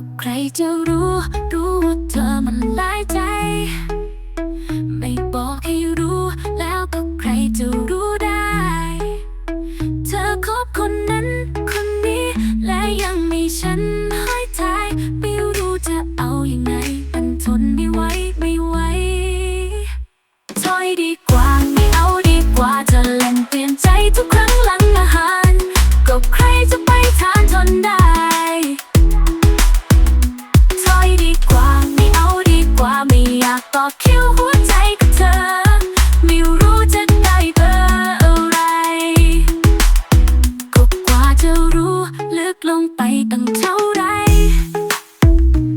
ก็ใครจะรู้ รู้ว่าเธอมันหลายใจ ไม่บอกให้รู้ แล้วก็ใครจะรู้ได้ เธอคบคนนั้น คนนี้ และยังมีฉันห้อยท้าย ไม่รู้จะเอายังไง มันทนไม่ไหวไม่ไหวถอยดีกว่าไม่เอาดีกว่าจะเล่นเปลี่ยนใจทุกครั้งหลังอาหาร ก็ใครจะไปทานทนได้ ตั้งเท่าไร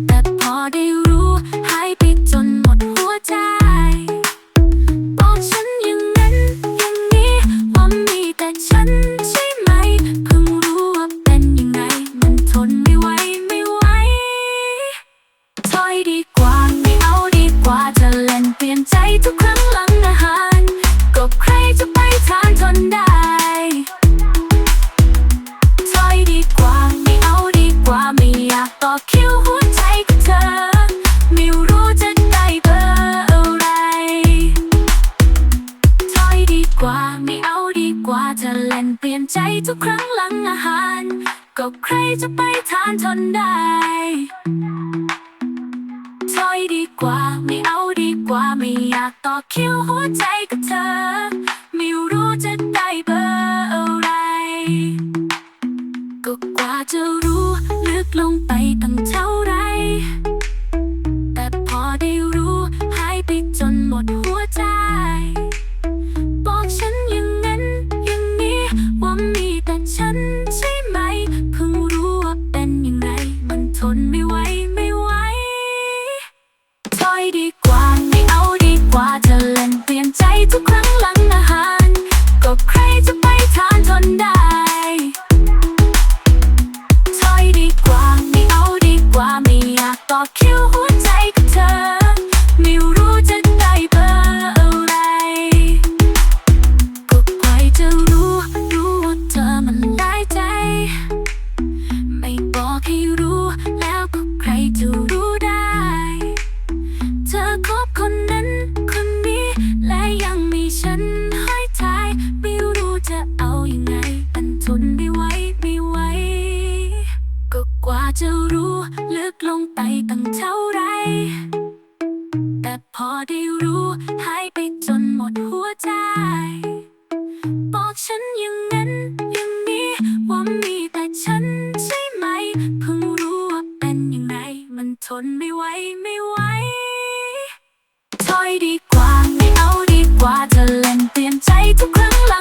แต่พอได้รู้หายไปจนหมดหัวใจ บอกฉันอย่างนั้นอย่างนี้ว่ามีแต่ฉันใช่ไหม เพิ่งรู้ว่าเป็นยังไง มันทนไม่ไหวไม่ไหวถอยดีกว่าไม่เอาดีกว่าจะเล่นเปลี่ยนใจทุกครั้งหลัง ว่าไม่เอาดีกว่าจะเล่นเปลี่ยนใจทุกครั้งหลังอาหาร ก็ใครจะไปทานทนได้ถอยดีกว่าไม่เอาดีกว่าไม่อยากต่อคิวหัวใจกับเธอ ทุกครั้งหลังอาหาร ก็ใครจะไปทานทนได้ถอยดีกว่าไม่เอาดีกว่าไม่อยากต่อคิวหัวใจกับเธอ ไม่รู้จะได้เบอร์อะไร ก็ใครจะรู้รู้ว่าเธอมันได้ใจ ไม่บอกให้รู้แล้วก็ใครจะรู้ จะรู้ลึกลงไปตั้งเท่าไร แต่พอได้รู้หายไปจนหมดหัวใจ บอกฉันอย่างนั้นอย่างนี้ว่ามีแต่ฉันใช่ไหม เพิ่งรู้ว่าเป็นยังไงมันทนไม่ไหวไม่ไหวถอยดีกว่าไม่เอาดีกว่าจะเล่นเปลี่ยนใจทุกครั้งหลัง